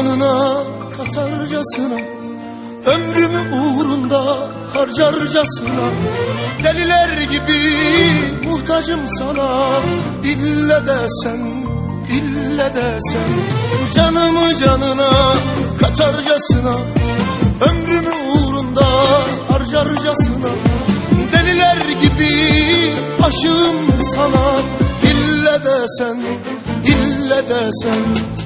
canına katarcasına Ömrümü uğrunda harcarcasına. Deliler gibi muhtacım sana İlle de sen, ille de sen. Canımı canına katarcasına Ömrümü uğrunda harcarcasına. Deliler gibi aşığım sana İlle de sen, ille de sen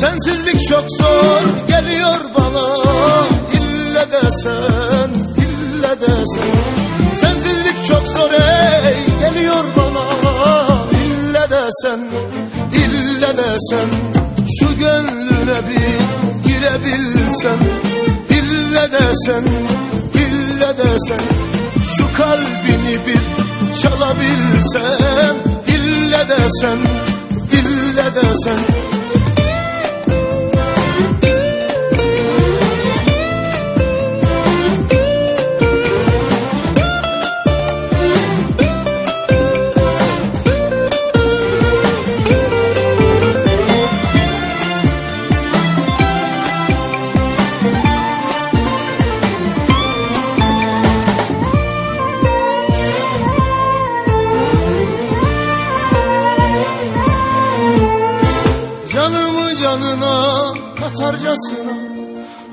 Sensizlik çok zor geliyor bana. İlle desen, ille desen. Sensizlik çok zor ey geliyor bana. İlle desen, ille desen. Şu gönlüne bir girebilsem İlle desen, ille desen. Şu kalbini bir çalabilsem İlle desen, ille desen Canımı canına katarcasına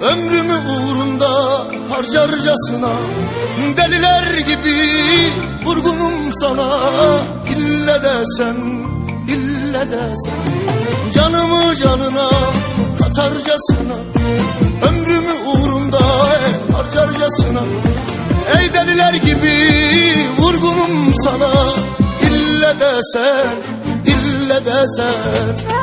Ömrümü uğrunda harcarcasına. Deliler gibi vurgunum sana İlle desen, ille desen Canımı canına katarcasına Ömrümü uğrunda harcarcasına. Ey deliler gibi vurgunum sana İlle desen, ille desen Şu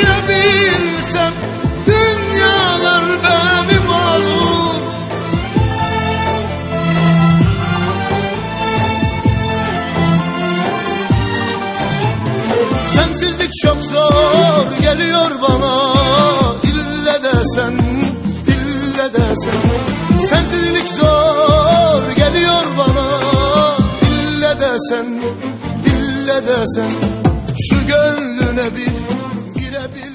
girebilsem Dünyalar benim olur. Sensizlik çok zor geliyor bana. İlle desen, ille desen. Sensizlik zor geliyor bana. İlle desen, ille desen. Şu gönlüne bir bile bir